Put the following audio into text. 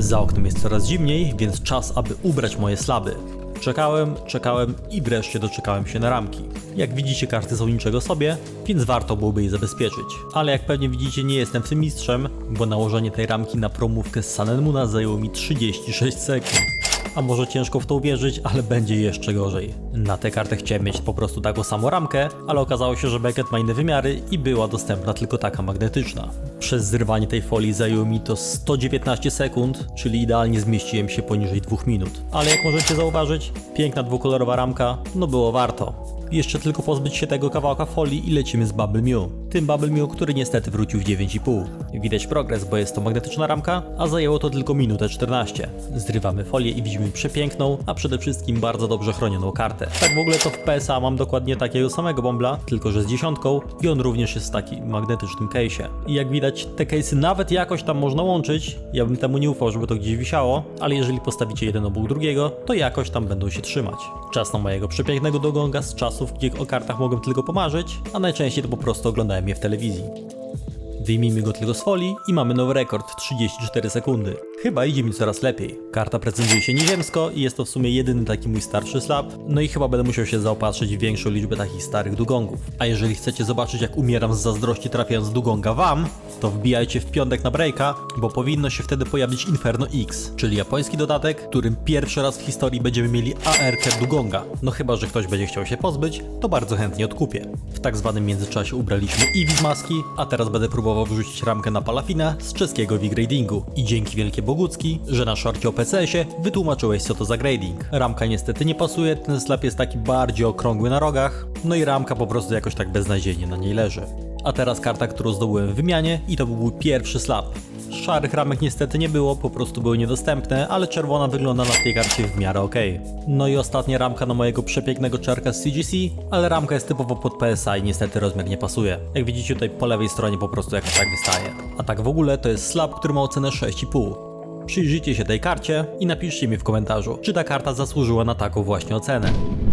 Za oknem jest coraz zimniej, więc czas, aby ubrać moje slaby. Czekałem, czekałem i wreszcie doczekałem się na ramki. Jak widzicie, karty są niczego sobie, więc warto byłoby je zabezpieczyć. Ale jak pewnie widzicie, nie jestem w tym mistrzem, bo nałożenie tej ramki na promówkę z Moona zajęło mi 36 sekund. A może ciężko w to uwierzyć, ale będzie jeszcze gorzej. Na tę kartę chciałem mieć po prostu taką samą ramkę, ale okazało się, że Beckett ma inne wymiary i była dostępna tylko taka magnetyczna. Przez zrywanie tej folii zajęło mi to 119 sekund, czyli idealnie zmieściłem się poniżej 2 minut. Ale jak możecie zauważyć, piękna dwukolorowa ramka, no było warto. Jeszcze tylko pozbyć się tego kawałka folii i lecimy z Bubble Mew. Tym Bubble Mew, który niestety wrócił w 9,5. Widać progres, bo jest to magnetyczna ramka, a zajęło to tylko minutę 14. Zrywamy folię i widzimy przepiękną, a przede wszystkim bardzo dobrze chronioną kartę. Tak w ogóle to w PSA mam dokładnie takiego samego bombla, tylko że z dziesiątką i on również jest w takim magnetycznym case'ie. I jak widać, te case'y nawet jakoś tam można łączyć. Ja bym temu nie ufał, żeby to gdzieś wisiało, ale jeżeli postawicie jeden obok drugiego, to jakoś tam będą się trzymać. Czas na mojego przepięknego dogonga z czasów, gdzie o kartach mogłem tylko pomarzyć, a najczęściej to po prostu oglądałem je w telewizji. Wyjmijmy go tylko z folii i mamy nowy rekord 34 sekundy. Chyba idzie mi coraz lepiej. Karta prezentuje się nieziemsko i jest to w sumie jedyny taki mój starszy slab. No i chyba będę musiał się zaopatrzyć w większą liczbę takich starych dugongów. A jeżeli chcecie zobaczyć jak umieram z zazdrości trafiając dugonga wam, to wbijajcie w piątek na breaka, bo powinno się wtedy pojawić Inferno X, czyli japoński dodatek, którym pierwszy raz w historii będziemy mieli ARK dugonga. No chyba, że ktoś będzie chciał się pozbyć, to bardzo chętnie odkupię. W tak zwanym międzyczasie ubraliśmy Eevee maski, a teraz będę próbował wrzucić ramkę na Palafina z czeskiego V-gradingu. I dzięki wielkie Bogucki, że na szorcie o PCS-ie wytłumaczyłeś co to za grading. Ramka niestety nie pasuje, ten slab jest taki bardziej okrągły na rogach, no i ramka po prostu jakoś tak beznadziejnie na niej leży. A teraz karta, którą zdobyłem w wymianie i to był mój pierwszy slab. Szarych ramek niestety nie było, po prostu były niedostępne, ale czerwona wygląda na tej karcie w miarę ok. No i ostatnia ramka na mojego przepięknego czarka z CGC, ale ramka jest typowo pod PSA i niestety rozmiar nie pasuje. Jak widzicie tutaj po lewej stronie po prostu jakoś tak wystaje. A tak w ogóle to jest slab, który ma ocenę 6,5. Przyjrzyjcie się tej karcie i napiszcie mi w komentarzu, czy ta karta zasłużyła na taką właśnie ocenę.